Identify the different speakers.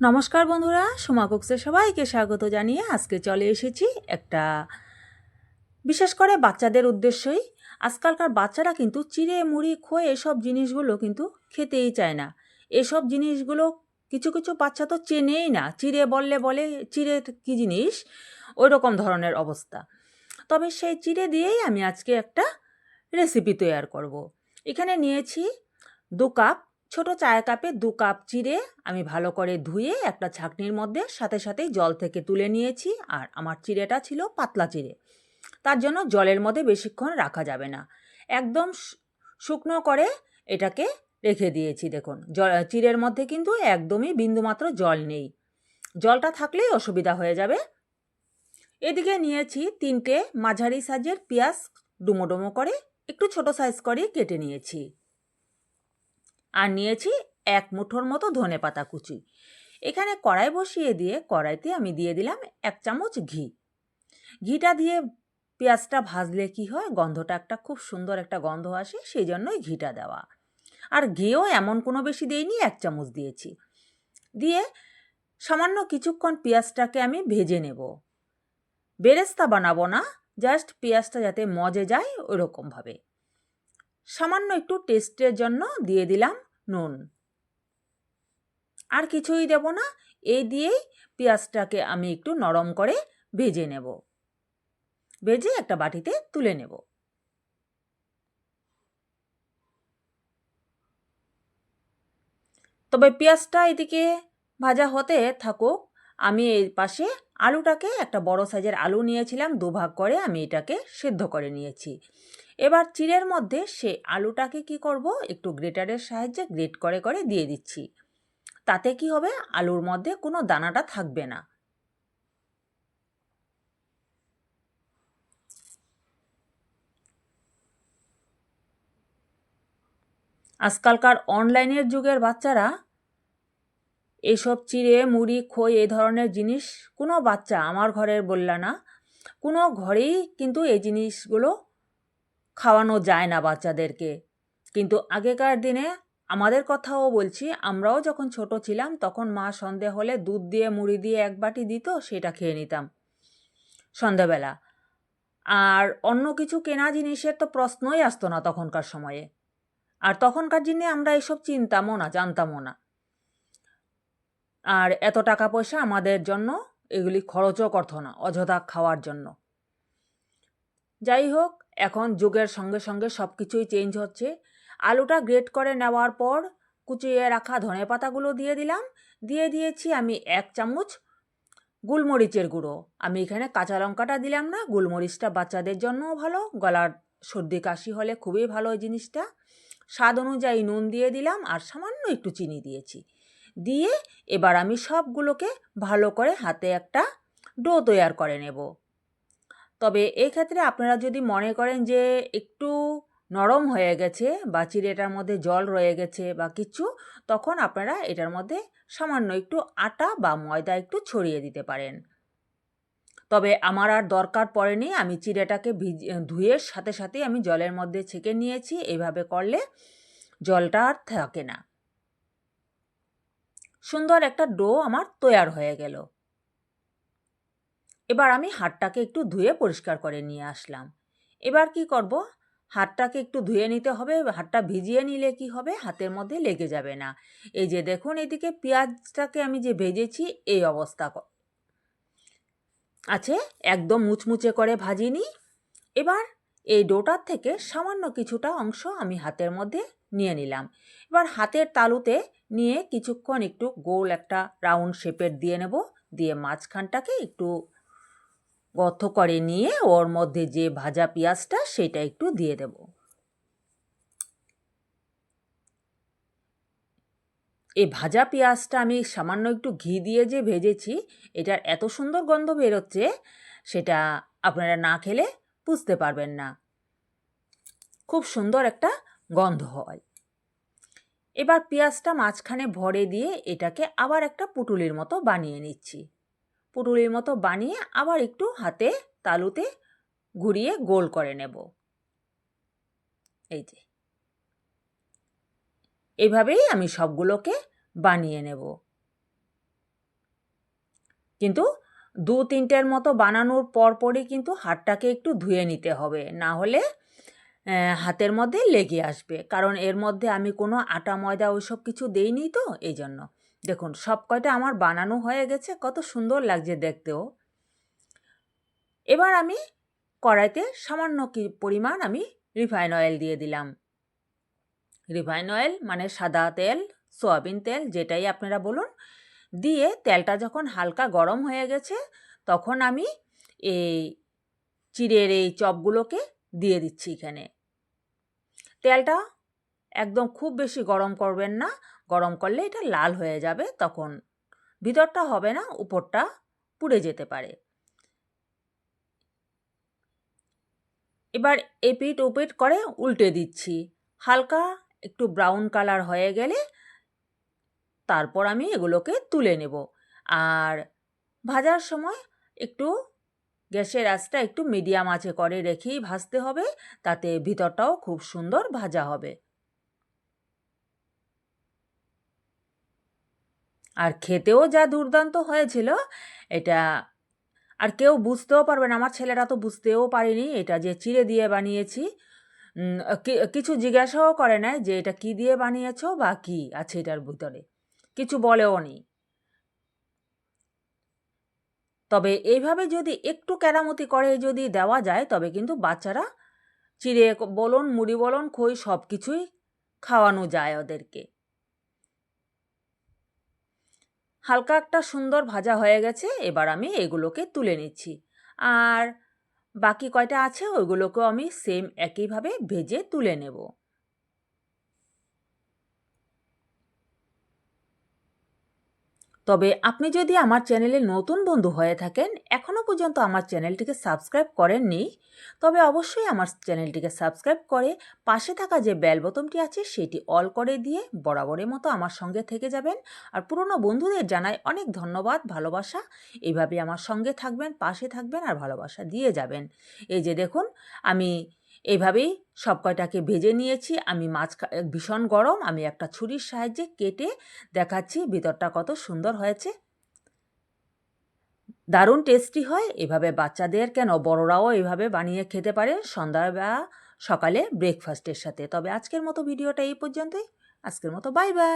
Speaker 1: নমস্কার বন্ধুরা, সোমা কুকসে সবাইকে স্বাগত জানিয়ে আজকে চলে এসেছি একটা বিশেষ করে বাচ্চাদের উদ্দেশ্যই। আজকালকার বাচ্চারা কিন্তু চিড়ে, মুড়ি, খোয়ে এসব জিনিসগুলো কিন্তু খেতেই চায় না। এসব জিনিসগুলো কিছু কিছু বাচ্চা তো চেনেই না। চিড়ে বললে বলে, চিড়ে কী জিনিস? ওই রকম ধরনের অবস্থা। তবে সেই চিড়ে দিয়েই আমি আজকে একটা রেসিপি তৈরি করব। এখানে নিয়েছি দু কাপ ছোট চায়ের কাপে দু কাপ চিড়ে আমি ভালো করে ধুয়ে একটা ছাকনির মধ্যে সাথে সাথেই জল থেকে তুলে নিয়েছি আর আমার চিড়েটা ছিল পাতলা চিড়ে। তার জন্য জলের মধ্যে বেশিক্ষণ রাখা যাবে না। একদম শুকনো করে এটাকে রেখে দিয়েছি দেখুন। জল চিড়ের মধ্যে কিন্তু একদমই বিন্দুমাত্র জল নেই। জলটা থাকলেই অসুবিধা হয়ে যাবে। এদিকে নিয়েছি তিনটে মাঝারি সাইজের পেঁয়াজ ডুমো ডুমো করে একটু ছোট সাইজ করে কেটে নিয়েছি। আর নিয়েছি এক মুঠোর মতো ধনে পাতা কুচি। এখানে কড়াই বসিয়ে দিয়ে কড়াইতে আমি দিয়ে দিলাম এক চামচ ঘি। ঘিটা দিয়ে পেঁয়াজটা ভাজলে কি হয়, গন্ধটা একটা খুব সুন্দর একটা গন্ধ আসে সেই জন্যই ঘিটা দেওয়া। আর ঘিও এমন কোনো বেশি দিইনি, এক চামচ দিয়েছি। দিয়ে সামান্য কিছুক্ষণ পেঁয়াজটাকে আমি ভেজে নেব। বেরেস্তা বানাবো না, জাস্ট পেঁয়াজটা যাতে মজে যায় ওরকমভাবে সামান্য একটু টেস্টের জন্য দিয়ে দিলাম নুন। আর কিছুই দেব না এই দিয়েই পেঁয়াজটাকে আমি একটু নরম করে ভেজে নেব। ভেজে একটা বাটিতে তুলে নেব। তবে পেঁয়াজটা এদিকে ভাজা হতে থাকুক, আমি এই পাশে আলুটাকে একটা বড় সাইজের আলু নিয়েছিলাম দুভাগ করে আমি এটাকে সেদ্ধ করে নিয়েছি। এবার চিড়ের মধ্যে সে আলুটাকে কি করব? একটু গ্রেটারের সাহায্যে গ্রেট করে করে দিয়ে দিচ্ছি। তাতে কি হবে? আলুর মধ্যে কোনো দানাটা থাকবে না। আজকালকার অনলাইনের যুগের বাচ্চারা এসব চিড়ে, মুড়ি, খই এই ধরনের জিনিস কোনো বাচ্চা আমার ঘরের বললা না। কোনো ঘরেই কিন্তু এই জিনিসগুলো খাওয়ানো যায় না বাচ্চাদেরকে। কিন্তু আগেকার দিনে আমাদের কথাও বলছি, আমরাও যখন ছোট ছিলাম তখন মা সন্ধে হলে দুধ দিয়ে, মুড়ি দিয়ে এক বাটি দিত, সেটা খেয়ে নিতাম সন্ধেবেলা। আর অন্য কিছু কেনা জিনিসের তো প্রশ্নই আসতো না তখনকার সময়ে। আর তখনকার দিনে আমরা এসব চিনতামও না, জানতামও না। আর এত টাকা পয়সা আমাদের জন্য এগুলি খরচও করতো না, অযথা খাওয়ার জন্য। যাই হোক এখন যুগের সঙ্গে সঙ্গে সব কিছুই চেঞ্জ হচ্ছে। আলুটা গ্রেট করে নেওয়ার পর কুচিয়ে রাখা ধনে পাতাগুলো দিয়ে দিলাম। দিয়ে দিয়েছি আমি এক চামচ গুলমরিচের গুঁড়ো। আমি এখানে কাঁচা লঙ্কাটা দিলাম না, গুলমরিচটা বাচ্চাদের জন্যও ভালো, গলার সর্দি কাশি হলে খুবই ভালো জিনিসটা। স্বাদ অনুযায়ী নুন দিয়ে দিলাম আর সামান্য একটু চিনি দিয়েছি। দিয়ে এবার আমি সবগুলোকে ভালো করে হাতে একটা ডো তৈয়ার করে নেব। তবে এই ক্ষেত্রে আপনারা যদি মনে করেন যে একটু নরম হয়ে গেছে বা চিড়েটার মধ্যে জল রয়ে গেছে বা কিছু, তখন আপনারা এটার মধ্যে সামান্য একটু আটা বা ময়দা একটু ছড়িয়ে দিতে পারেন। তবে আমার আর দরকার পড়েনি, আমি চিড়েটাকে ধুয়ে সাথে সাথেই আমি জলের মধ্যে ছেঁকে নিয়েছি, এভাবে করলে জলটা আর থাকে না। সুন্দর একটা ডো আমার তৈয়ার হয়ে গেল। এবার আমি হাতটাকে একটু ধুয়ে পরিষ্কার করে নিয়ে আসলাম। এবার কি করব? হাতটাকে একটু ধুয়ে নিতে হবে, হাতটা ভিজিয়ে নিলে কি হবে? হাতের মধ্যে লেগে যাবে না। এই যে দেখুন, এদিকে পেঁয়াজটাকে আমি যে ভেজেছি, এই অবস্থা আছে, একদম মুচমুচে করে ভাজিনি। এবার এই ডোটার থেকে সামান্য কিছুটা অংশ আমি হাতের মধ্যে নিয়ে নিলাম। এবার হাতের তালুতে নিয়ে কিছুক্ষণ একটু গোল একটা রাউন্ড শেপের দিয়ে নেব। দিয়ে মাঝখানটাকে একটু গর্ত করে নিয়ে ওর মধ্যে যে ভাজা পেঁয়াজটা সেটা একটু দিয়ে দেব। এই ভাজা পেঁয়াজটা আমি সামান্য একটু ঘি দিয়ে যে ভেজেছি, এটার এত সুন্দর গন্ধ বেরোচ্ছে, সেটা আপনারা না খেলে বুঝতে পারবেন না। খুব সুন্দর একটা গন্ধ হয়। এবার পেঁয়াজটা মাঝখানে ভরে দিয়ে এটাকে আবার একটা পুটুলির মতো বানিয়ে নিচ্ছি। পুটুলির মতো বানিয়ে আবার একটু হাতে তালুতে ঘুরিয়ে গোল করে নেব। এই যে। এভাবেই আমি সবগুলোকে বানিয়ে নেব। কিন্তু দু তিনটের মতো বানানোর পরপরই কিন্তু হাতটাকে একটু ধুয়ে নিতে হবে, না হলে হাতের মধ্যে লেগে আসবে। কারণ এর মধ্যে আমি কোনো আটা, ময়দা ওইসব কিছু দেইনি তো এই জন্য দেখুন, সব কয়টা আমার বানানো হয়ে গেছে, কত সুন্দর লাগছে দেখতেও। এবার আমি কড়াইতে সামান্য কি পরিমাণ আমি রিফাইন অয়েল দিয়ে দিলাম। রিফাইন অয়েল মানে সাদা তেল, সয়াবিন তেল, যেটাই আপনারা বলুন, দিয়ে তেলটা যখন হালকা গরম হয়ে গেছে, তখন আমি এই চিড়ের এই চপগুলোকে দিয়ে দিচ্ছি এখানে। তেলটা একদম খুব বেশি গরম করবেন না। গরম করলে এটা লাল হয়ে যাবে, তখন ভিতরটা হবে না, উপরটা পুড়ে যেতে পারে। এবার এপিট ওপিট করে উল্টে দিচ্ছি। হালকা একটু ব্রাউন কালার হয়ে গেলে তারপর আমি এগুলোকে তুলে নেব। আর ভাজার সময় একটু গ্যাসের আঁচটা একটু মিডিয়াম আঁচে করে রেখেই ভাজতে হবে, তাতে ভিতরটাও খুব সুন্দর ভাজা হবে। আর খেতেও যা দুর্দান্ত হয়েছিল, এটা আর কেউ বুঝতেও পারবে না, আমার ছেলেরা তো বুঝতেও পারেনি এটা যে চিড়ে দিয়ে বানিয়েছি। কিছু জিজ্ঞাসাও করে না যে এটা কি দিয়ে বানিয়েছো বা কি আছে এটার ভিতরে। কিছু বলেও নি। তবে এইভাবে যদি একটু কেরামতি করে যদি দেওয়া যায়, তবে কিন্তু বাচ্চারা চিড়ে বলুন, মুড়ি বলুন, খই সব কিছুই খাওয়ানো যায় ওদেরকে। হালকা একটা সুন্দর ভাজা হয়ে গেছে, এবার আমি এগুলোকে তুলে নিচ্ছি। আর বাকি কয়টা আছে, ওইগুলোকেও আমি সেম একইভাবে ভেজে তুলে নেব। তবে আপনি যদি আমার চ্যানেলে নতুন বন্ধু হয়ে থাকেন, এখনও পর্যন্ত আমার চ্যানেলটিকে সাবস্ক্রাইব করেননি, তবে অবশ্যই আমার চ্যানেলটিকে সাবস্ক্রাইব করে পাশে থাকা যে বেল বোতামটি আছে সেটি অল করে দিয়ে বরাবরের মতো আমার সঙ্গে থেকে যাবেন। আর পুরনো বন্ধুদের জানাই অনেক ধন্যবাদ, ভালোবাসা। এইভাবে আমার সঙ্গে থাকবেন, পাশে থাকবেন আর ভালোবাসা দিয়ে যাবেন। এই যে দেখুন, আমি এইভাবেই সব কয়টাকে ভেজে নিয়েছি। আমি মাছ ভীষণ গরম। আমি একটা ছুরির সাহায্যে কেটে দেখাচ্ছি ভিতরটা কত সুন্দর হয়েছে। দারুণ টেস্টি হয়। এভাবে বাচ্চাদের কেন, বড়রাও এভাবে বানিয়ে খেতে পারে সন্ধ্যা বা সকালে ব্রেকফাস্টের সাথে। তবে আজকের মতো ভিডিওটা এই পর্যন্তই। আজকের মতো বাই বাই।